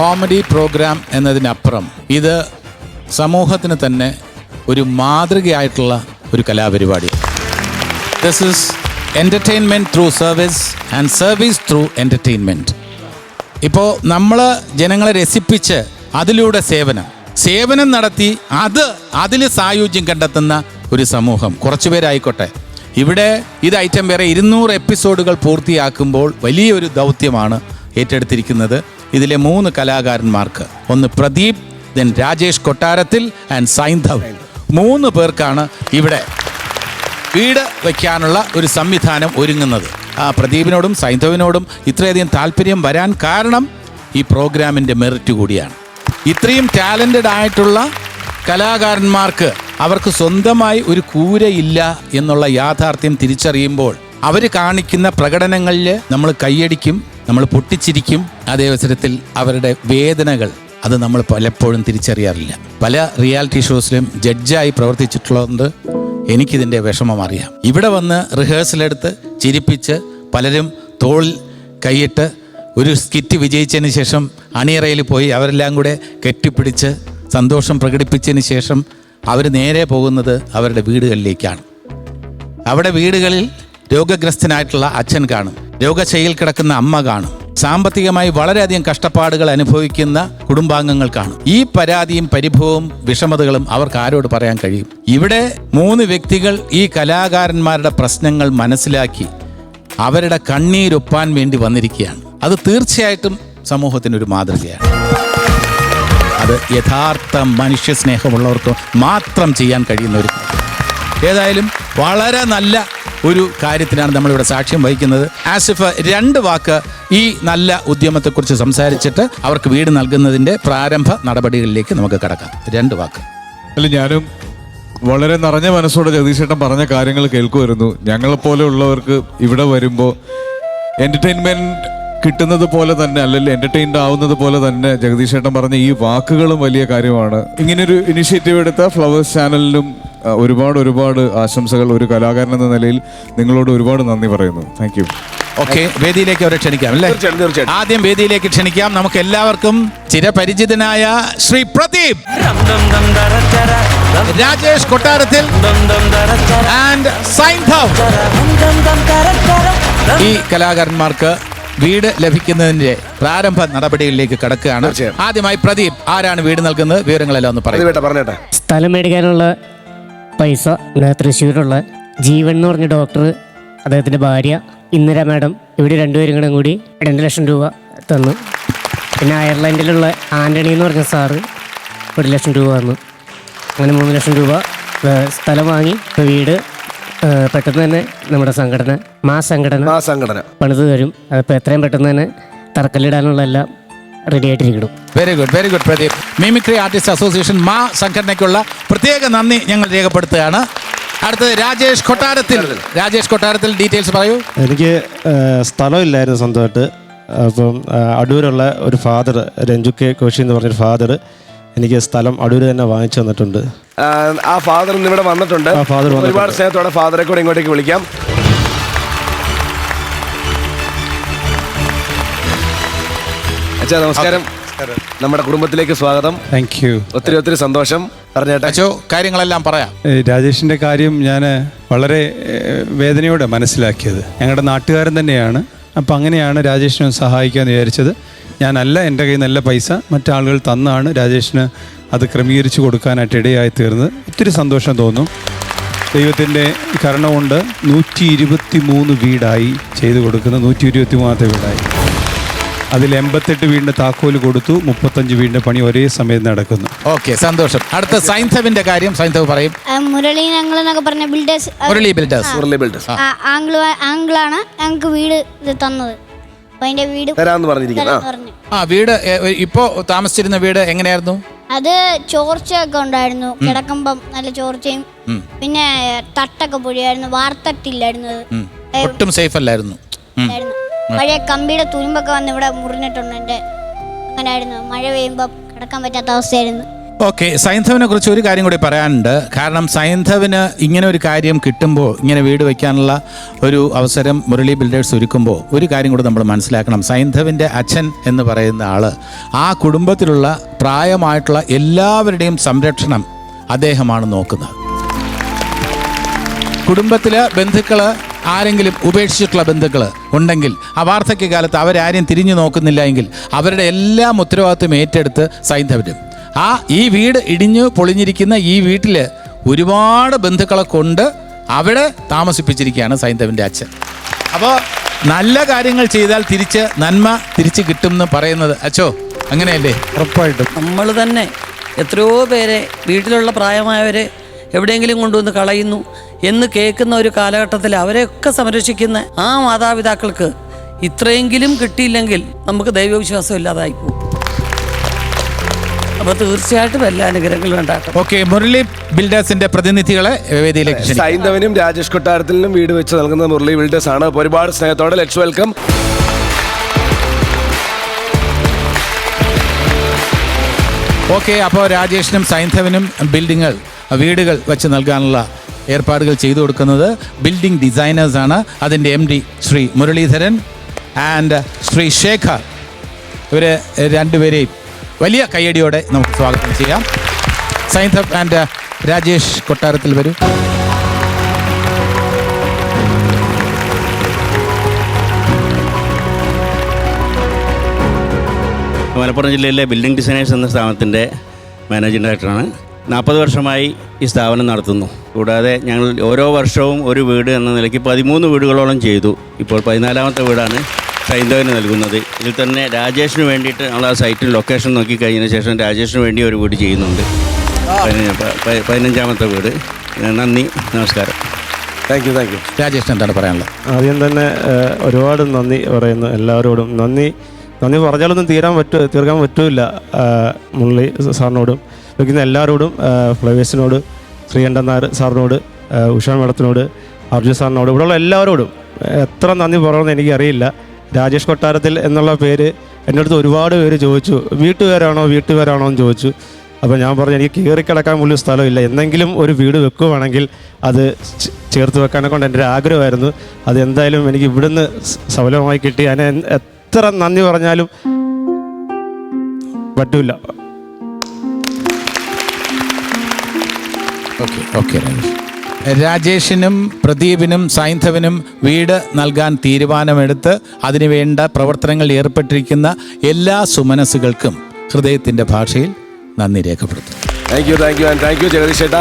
Comedy programme എന്നതിനപ്പുറം ഇത് സമൂഹത്തിന് തന്നെ ഒരു മാതൃകയായിട്ടുള്ള ഒരു കലാപരിപാടി this is entertainment through service and service through entertainment ഇപ്പോൾ നമ്മൾ ജനങ്ങളെ രസിപ്പിച്ച് അതിലൂടെ സേവനം. സേവനം നടത്തി അത് അതിൽ സായുജ്യം കണ്ടെത്തുന്ന ഒരു സമൂഹം. കുറച്ചു പേരായിക്കോട്ടെ ഇവിടെ ഇത് ഐറ്റം വേറെ ഇരുന്നൂറ് എപ്പിസോഡുകൾ പൂർത്തിയാക്കുമ്പോൾ വലിയൊരു ദൗത്യമാണ് ഏറ്റെടുത്തിരിക്കുന്നത്. ഇതിലെ മൂന്ന് കലാകാരന്മാർക്ക്. ഒന്ന് പ്രദീപ് ദെൻ രാജേഷ് കൊട്ടാരത്തിൽ ആൻഡ് സൈന്ധവ്. മൂന്ന് പേർക്കാണ് ഇവിടെ വീട് വയ്ക്കാനുള്ള ഒരു സംവിധാനം ഒരുങ്ങുന്നത്. ആ പ്രദീപിനോടും സൈന്ധവിനോടും ഇത്രയധികം താല്പര്യം വരാൻ കാരണം ഈ പ്രോഗ്രാമിന്റെ മെറിറ്റ് കൂടിയാണ്. ഇത്രയും ടാലന്റഡ് ആയിട്ടുള്ള കലാകാരന്മാർക്ക് അവർക്ക് സ്വന്തമായി ഒരു കൂരയില്ല എന്നുള്ള യാഥാർത്ഥ്യം തിരിച്ചറിയുമ്പോൾ അവർ കാണിക്കുന്ന പ്രകടനങ്ങളിൽ നമ്മൾ കൈയടിക്കും നമ്മൾ പൊട്ടിച്ചിരിക്കും അതേ അവസരത്തിൽ അവരുടെ വേദനകൾ. അത് നമ്മൾ പലപ്പോഴും തിരിച്ചറിയാറില്ല. പല റിയാലിറ്റി ഷോസിലും ജഡ്ജായി പ്രവർത്തിച്ചിട്ടുള്ളതുകൊണ്ട് എനിക്കിതിന്റെ വിഷമം അറിയാം ഇവിടെ വന്ന് റിഹേഴ്സൽ എടുത്ത് ചിരിപ്പിച്ച് പലരും തോളിൽ കൈയിട്ട് ഒരു സ്കിറ്റ് വിജയിച്ചതിന് ശേഷം അണിയറയിൽ പോയി അവരെല്ലാം കൂടെ കെട്ടിപ്പിടിച്ച് സന്തോഷം പ്രകടിപ്പിച്ചതിന് ശേഷം അവർ നേരെ പോകുന്നത് അവരുടെ വീടുകളിലേക്കാണ്. അവിടെ വീടുകളിൽ രോഗഗ്രസ്തനായിട്ടുള്ള അച്ഛൻ കാണും. രോഗശൈലിയിൽ കിടക്കുന്ന അമ്മ കാണും. സാമ്പത്തികമായി വളരെയധികം കഷ്ടപ്പാടുകൾ അനുഭവിക്കുന്ന കുടുംബാംഗങ്ങൾ കാണും. ഈ പരാതിയും പരിഭവവും വിഷമതകളും അവർക്ക് ആരോട് പറയാൻ കഴിയും? ഇവിടെ മൂന്ന് വ്യക്തികൾ ഈ കലാകാരന്മാരുടെ പ്രശ്നങ്ങൾ മനസ്സിലാക്കി അവരുടെ കണ്ണീരൊപ്പാൻ വേണ്ടി വന്നിരിക്കുകയാണ്. അത് തീർച്ചയായിട്ടും സമൂഹത്തിനൊരു മാതൃകയാണ്. അത് യഥാർത്ഥ മനുഷ്യ സ്നേഹമുള്ളവർക്ക് മാത്രം ചെയ്യാൻ കഴിയുന്ന ഒരു ഏതായാലും വളരെ നല്ല ഒരു കാര്യത്തിനാണ് നമ്മളിവിടെ സാക്ഷ്യം വഹിക്കുന്നത്. ആസിഫ് രണ്ട് വാക്ക് ഈ നല്ല ഉദ്യമത്തെക്കുറിച്ച് സംസാരിച്ചിട്ട് അവർക്ക് വീട് നൽകുന്നതിന്റെ പ്രാരംഭ നടപടികളിലേക്ക് നമുക്ക് കടക്കാം. രണ്ട് വാക്ക്. അല്ല ഞാനും വളരെ നിറഞ്ഞ മനസ്സോടെ ജഗദീശേട്ടൻ പറഞ്ഞ കാര്യങ്ങൾ കേൾക്കുമായിരുന്നു. ഞങ്ങളെപ്പോലെയുള്ളവർക്ക് ഇവിടെ വരുമ്പോൾ എന്റർടൈൻമെന്റ് കിട്ടുന്നത് പോലെ തന്നെ അല്ലെങ്കിൽ എന്റർടൈൻഡ് ആവുന്നത് പോലെ തന്നെ ജഗദീശേട്ടൻ പറഞ്ഞ ഈ വാക്കുകളും വലിയ കാര്യമാണ്. ഇങ്ങനൊരു ഇനിഷ്യേറ്റീവ് എടുത്ത ഫ്ലവേഴ്സ് ചാനലിനും ആ, ഒരുപാട് ഒരുപാട് ആശംസകൾ ഒരു കലാകാരൻ എന്ന നിലയിൽ നിങ്ങളോട് ഒരുപാട് നന്ദി പറയുന്നു. താങ്ക് യു ഓക്കെ വേദിയിലേക്ക് അവരെ ക്ഷണിക്കാം അല്ലേ. ആദ്യം വേദിയിലേക്ക് ക്ഷണിക്കാം. നമുക്ക് എല്ലാവർക്കും ചിരപരിചിതനായ ശ്രീ പ്രദീപ്. രാജേഷ് കൊട്ടാരത്തിൽ ആൻഡ് സൈന്ധവ്. ഈ കലാകാരന്മാർക്ക് വീട് ലഭിക്കുന്നതിന്റെ പ്രാരംഭ നടപടികളിലേക്ക് കടക്കുകയാണ്. ആദ്യമായി പ്രദീപ് ആരാണ് വീട് നൽകുന്നത്? വിവരങ്ങളെല്ലാം ഒന്ന് അത് പറയും സ്ഥലം മേടിക്കാനുള്ള പൈസ തൃശ്ശൂരുള്ള ജീവൻ എന്ന് പറഞ്ഞ ഡോക്ടർ അദ്ദേഹത്തിന്റെ ഭാര്യ ഇന്ദിര മാഡം ഇവിടെ രണ്ടുപേരും കൂടെ കൂടി രണ്ട് ലക്ഷം രൂപ തന്നു. പിന്നെ അയർലൻഡിലുള്ള ആന്റണി എന്ന് പറഞ്ഞ സാറ് ഒരു ലക്ഷം രൂപ തന്നു. അങ്ങനെ മൂന്ന് ലക്ഷം രൂപ സ്ഥലം വാങ്ങി ഇപ്പോൾ വീട് പെട്ടെന്ന് തന്നെ നമ്മുടെ സംഘടന മാ സംഘടന മാ സംഘടന. പണിത് തരും. അതിപ്പോൾ എത്രയും പെട്ടെന്ന് തന്നെ തറക്കല്ലിടാനുള്ള എല്ലാം ready ആയിട്ടിരിക്കണം. Very good very good Pradeep mimicry artist association മാ സംഘടനയ്ക്കുള്ള പ്രത്യേക നന്ദി ഞങ്ങൾ രേഖപ്പെടുത്തുകയാണ്. അടുത്തത് രാജേഷ് കൊട്ടാരത്തിൽ. രാജേഷ് കൊട്ടാരത്തിൽ ഡീറ്റെയിൽസ് പറയൂ. എനിക്ക് സ്ഥലമില്ലായിരുന്നു സ്വന്തമായിട്ട്. അപ്പം അടൂരുള്ള ഒരു ഫാദർ രഞ്ജു കെ കോശി എന്ന് പറഞ്ഞൊരു ഫാദർ എനിക്ക് സ്ഥലം അടൂർ തന്നെ വാങ്ങിച്ചു തന്നിട്ടുണ്ട്. ആ, ഫാദർ ഇന്ന് ഇവിടെ വന്നിട്ടുണ്ട്. വന്നിട്ടുണ്ട്. ഒരുപാട് സ്നേഹത്തോടെ ഫാദറെ കൂടെ ഇങ്ങോട്ടേക്ക് വിളിക്കാം. അച്ഛാ നമസ്കാരം. നമ്മുടെ കുടുംബത്തിലേക്ക് സ്വാഗതം. താങ്ക് യു ഒത്തിരി ഒത്തിരി സന്തോഷം. പറഞ്ഞേട്ടാ. അച്ചോ കാര്യങ്ങളെല്ലാം പറയാം. രാജേഷിന്റെ കാര്യം ഞാൻ വളരെ വേദനയോടെ മനസ്സിലാക്കിയത്. ഞങ്ങളുടെ നാട്ടുകാരൻ തന്നെയാണ്. അപ്പം അങ്ങനെയാണ് രാജേഷിനെ സഹായിക്കാൻ സഹായിക്കാമെന്ന് വിചാരിച്ചത്. ഞാനല്ല എന്റെ കയ്യിൽ നല്ല പൈസ മറ്റാളുകൾ തന്നാണ് രാജേഷിന് അത് ക്രമീകരിച്ച് കൊടുക്കാനായിട്ട് ഇടയായി തീർന്നത്. ഒത്തിരി സന്തോഷം തോന്നും. ദൈവത്തിന്റെ കരുണ കൊണ്ട് നൂറ്റി ഇരുപത്തി മൂന്ന് വീടായി ചെയ്തു കൊടുക്കുന്ന. നൂറ്റി ഇരുപത്തി മൂന്നാമത്തെ വീടായി. അതിൽ എൺപത്തെട്ട് വീടിന്റെ താക്കോൽ കൊടുത്തു മുപ്പത്തഞ്ച് വീടിന്റെ പണി ഒരേ സമയത്ത് നടക്കുന്നു. ഓക്കെ സന്തോഷം. അടുത്ത സൈൻസവിന്റെ കാര്യം സൈൻസവ് പറയും. മുരളി ഞങ്ങൾ എന്നൊക്കെ പറഞ്ഞ builders Murali builders Murali builders Anglo ആംഗ്ലാണ് ഞങ്ങൾക്ക് വീട് തന്നത്. അപ്പൊ അതിന്റെ വീട് തരാന്ന് പറഞ്ഞിരിക്കുന്നു. ആ. വീട് ഇപ്പോ താമസിച്ചിരുന്ന വീട് എങ്ങനെയായിരുന്നു? അത് ചോർച്ചയൊക്കെ ഉണ്ടായിരുന്നു. കിടക്കുമ്പം നല്ല ചോർച്ചയും പിന്നെ തട്ടൊക്കെ പൊഴിയായിരുന്നു. വാർത്തട്ടില്ലായിരുന്നു ഒട്ടും സേഫ് അല്ലായിരുന്നു. പഴയ കമ്പിയുടെ തുരുമ്പൊക്കെ വന്ന് ഇവിടെ മുറിഞ്ഞിട്ടുണ്ട് എന്റെ അങ്ങനായിരുന്നു മഴ പെയ്യുമ്പോൾ കിടക്കാൻ പറ്റാത്ത അവസ്ഥയായിരുന്നു. ഓക്കെ സൈന്ധവിനെ കുറിച്ച് ഒരു കാര്യം കൂടി പറയാനുണ്ട്. കാരണം സൈന്ധവിന് ഇങ്ങനെ ഒരു കാര്യം കിട്ടുമ്പോൾ ഇങ്ങനെ വീട് വയ്ക്കാനുള്ള ഒരു അവസരം മുരളി ബിൽഡേഴ്സ് ഒരുക്കുമ്പോൾ ഒരു കാര്യം കൂടി നമ്മൾ മനസ്സിലാക്കണം. സൈന്ധവിന്റെ അച്ഛൻ എന്ന് പറയുന്ന ആൾ ആ കുടുംബത്തിലുള്ള പ്രായമായിട്ടുള്ള എല്ലാവരുടെയും സംരക്ഷണം അദ്ദേഹമാണ് നോക്കുന്നത്. കുടുംബത്തിലെ ബന്ധുക്കൾ ആരെങ്കിലും ഉപേക്ഷിച്ചിട്ടുള്ള ബന്ധുക്കൾ ഉണ്ടെങ്കിൽ ആ വാർദ്ധക്യകാലത്ത് അവരാരെയും തിരിഞ്ഞു നോക്കുന്നില്ല എങ്കിൽ അവരുടെ എല്ലാം ഉത്തരവാദിത്വം ഏറ്റെടുത്ത് സൈന്ധവരും ആ ഈ വീട് ഇടിഞ്ഞു പൊളിഞ്ഞിരിക്കുന്ന ഈ വീട്ടിൽ ഒരുപാട് ബന്ധുക്കളെ കൊണ്ട് അവിടെ താമസിപ്പിച്ചിരിക്കുകയാണ് സൈന്ധവിന്റെ അച്ഛൻ. അപ്പോൾ നല്ല കാര്യങ്ങൾ ചെയ്താൽ തിരിച്ച് നന്മ തിരിച്ച് കിട്ടും എന്ന് പറയുന്നത് അച്ഛോ അങ്ങനെയല്ലേ? ഉറപ്പായിട്ടും. നമ്മൾ തന്നെ എത്രയോ പേരെ വീട്ടിലുള്ള പ്രായമായവരെ എവിടെയെങ്കിലും കൊണ്ടുവന്ന് കളയുന്നു എന്ന് കേൾക്കുന്ന ഒരു കാലഘട്ടത്തിൽ അവരെയൊക്കെ സംരക്ഷിക്കുന്ന ആ മാതാപിതാക്കൾക്ക് ഇത്രയെങ്കിലും കിട്ടിയില്ലെങ്കിൽ നമുക്ക് ദൈവവിശ്വാസം ഇല്ലാതായി പോകും. അപ്പോൾ തീർച്ചയായിട്ടും എല്ലാ അനുഗ്രഹങ്ങളും ഉണ്ടാക്കും ഓക്കെ മുരളി ബിൽഡേഴ്സിന്റെ പ്രതിനിധികളെ വേദിയിലേക്ക് സൈന്ധവനും രാജേഷ് കൊട്ടാരത്തിലും വീട് വെച്ച് നൽകുന്ന മുരളി ബിൽഡേഴ്സ് ആണ് ഒരുപാട് സ്നേഹത്തോടെ ലെറ്റ്സ് വെൽക്കം ഓക്കെ അപ്പോൾ രാജേഷിനും സൈന്ധവനും ബിൽഡിങ്ങൾ വീടുകൾ വെച്ച് നൽകാനുള്ള ഏർപ്പാടുകൾ ചെയ്തു കൊടുക്കുന്നത് ബിൽഡിംഗ് ഡിസൈനേഴ്സാണ് അതിന്റെ M D Shri Muralidharan and Shri Shekhar. ഇവർ രണ്ടുപേരെയും വലിയ കയ്യടിയോടെ നമുക്ക് സ്വാഗതം ചെയ്യാം. സൈന്ധവ് ആൻഡ് രാജേഷ് കൊട്ടാരത്തിൽ വരൂ. മലപ്പുറം ജില്ലയിലെ ബിൽഡിംഗ് ഡിസൈനേഴ്സ് എന്ന സ്ഥാപനത്തിന്റെ മാനേജിംഗ് ഡയറക്ടറാണ് നാൽപ്പത് വർഷമായി ഈ സ്ഥാപനം നടത്തുന്നു. കൂടാതെ ഞങ്ങൾ ഓരോ വർഷവും ഒരു വീട് എന്ന നിലയ്ക്ക് പതിമൂന്ന് വീടുകളോളം ചെയ്തു. ഇപ്പോൾ പതിനാലാമത്തെ വീടാണ് സൈന്ധവന് നൽകുന്നത്. ഇതിൽ തന്നെ രാജേഷിന് വേണ്ടിയിട്ട് നമ്മൾ ആ സൈറ്റിൽ ലൊക്കേഷൻ നോക്കി കഴിഞ്ഞതിന് ശേഷം രാജേഷിന് വേണ്ടി ഒരു വീട് ചെയ്യുന്നുണ്ട്. പതിനഞ്ചാമത്തെ വീട്. നന്ദി നമസ്കാരം. Thank you thank you Rajesh എന്താണ് പറയാനുള്ളത്? ആദ്യം തന്നെ ഒരുപാട് നന്ദി പറയുന്നു. എല്ലാവരോടും നന്ദി. നന്ദി പറഞ്ഞാലൊന്നും തീരാൻ പറ്റൂ തീർക്കാൻ പറ്റൂല മുള്ളി സാറിനോടും വയ്ക്കുന്ന എല്ലാവരോടും ഫ്ലവേഴ്സിനോട് ശ്രീകണ്ഠൻ നായർ സാറിനോട് ഉഷാ മേഡത്തിനോട് അർജുൻ സാറിനോട് ഇവിടെയുള്ള എല്ലാവരോടും എത്ര നന്ദി പറയണമെന്ന് എനിക്കറിയില്ല. രാജേഷ് കൊട്ടാരത്തിൽ എന്നുള്ള പേര് എന്റെ അടുത്ത് ഒരുപാട് പേര് ചോദിച്ചു. വീട്ടുപേരാണോ വീട്ടുപേരാണോ എന്ന് ചോദിച്ചു. അപ്പോൾ ഞാൻ പറഞ്ഞു എനിക്ക് കയറി കിടക്കാൻ പോലും സ്ഥലമില്ല. എന്തെങ്കിലും ഒരു വീട് വെക്കുവാണെങ്കിൽ അത് ചേർത്ത് വെക്കാനെ കൊണ്ട് എന്റെ ഒരു ആഗ്രഹമായിരുന്നു. അത് എന്തായാലും എനിക്ക് ഇവിടുന്ന് സഫലമായി കിട്ടി. അതിന് എത്ര നന്ദി പറഞ്ഞാലും പറ്റൂല. Okay okay Rajesh. രാജേഷിനും പ്രദീപിനും സൈന്ധവനും വീട് നൽകാൻ തീരുമാനമെടുത്ത് അതിനുവേണ്ട പ്രവർത്തനങ്ങൾ ഏർപ്പെട്ടിരിക്കുന്ന എല്ലാ സുമനസുകൾക്കും ഹൃദയത്തിന്റെ ഭാഷയിൽ നന്ദി രേഖപ്പെടുത്തുന്നു. Thank you thank you and thank you Jagadish ചേട്ടാ.